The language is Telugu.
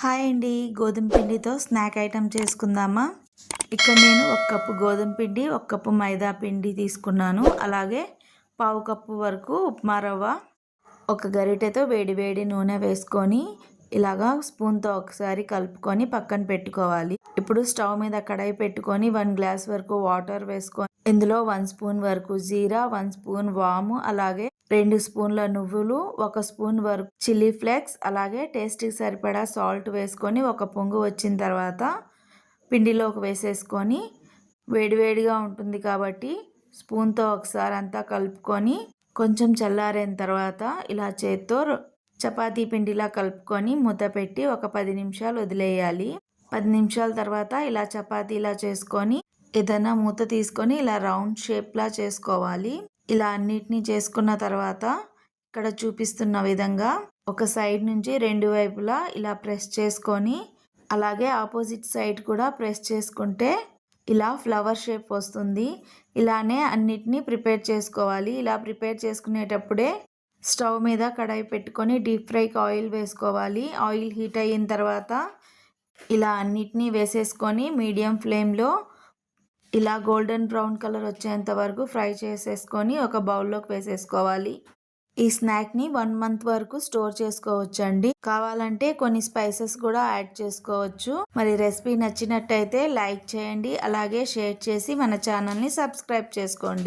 హాయ్ అండి. గోధుమ పిండితో స్నాక్ ఐటమ్ చేసుకుందామా? ఇక్కడ నేను ఒక కప్పు గోధుమ పిండి ఒక కప్పు మైదా పిండి తీసుకున్నాను. అలాగే పావు కప్పు వరకు ఉప్మా రవ్వ ఒక గరిటెతో వేడి వేడి నూనె వేసుకొని ఇలాగా స్పూన్తో ఒకసారి కలుపుకొని పక్కన పెట్టుకోవాలి. ఇప్పుడు స్టవ్ మీద కడాయి పెట్టుకొని వన్ గ్లాస్ వరకు వాటర్ వేసుకొని ఇందులో వన్ స్పూన్ వరకు జీరా వన్ స్పూన్ వాము అలాగే రెండు స్పూన్ల నువ్వులు ఒక స్పూన్ వరకు చిల్లీ ఫ్లేక్స్ అలాగే టేస్ట్కి సరిపడా సాల్ట్ వేసుకొని ఒక పొంగు వచ్చిన తర్వాత పిండిలోకి వేసేసుకొని వేడివేడిగా ఉంటుంది కాబట్టి స్పూన్తో ఒకసారి అంతా కలుపుకొని కొంచెం చల్లారిన తర్వాత ఇలా చేత్తో చపాతీ పిండిలా కలుపుకొని మూత పెట్టి ఒక పది నిమిషాలు వదిలేయాలి. పది నిమిషాల తర్వాత ఇలా చపాతీలా చేసుకొని ఏదైనా మూత తీసుకొని ఇలా రౌండ్ షేప్లా చేసుకోవాలి. ఇలా అన్నిటినీ చేసుకున్న తర్వాత ఇక్కడ చూపిస్తున్న విధంగా ఒక సైడ్ నుంచి రెండు వైపులా ఇలా ప్రెస్ చేసుకొని అలాగే ఆపోజిట్ సైడ్ కూడా ప్రెస్ చేసుకుంటే ఇలా ఫ్లవర్ షేప్ వస్తుంది. ఇలానే అన్నిటినీ ప్రిపేర్ చేసుకోవాలి. ఇలా ప్రిపేర్ చేసుకునేటప్పుడే స్టవ్ మీద కడాయి పెట్టుకొని డీప్ ఫ్రైకి ఆయిల్ వేసుకోవాలి. ఆయిల్ హీట్ అయిన తర్వాత ఇలా అన్నిటినీ వేసేసుకొని మీడియం ఫ్లేమ్లో ఇలా గోల్డెన్ బ్రౌన్ కలర్ వచ్చేంత వరకు ఫ్రై చేసేసుకొని ఒక బౌల్లోకి వేసేసుకోవాలి. ఈ స్నాక్ని వన్ మంత్ వరకు స్టోర్ చేసుకోవచ్చు అండి కావాలంటే కొన్ని స్పైసెస్ కూడా యాడ్ చేసుకోవచ్చు. మరి రెసిపీ నచ్చినట్టయితే లైక్ చేయండి అలాగే షేర్ చేసి మన ఛానల్ని సబ్స్క్రైబ్ చేసుకోండి.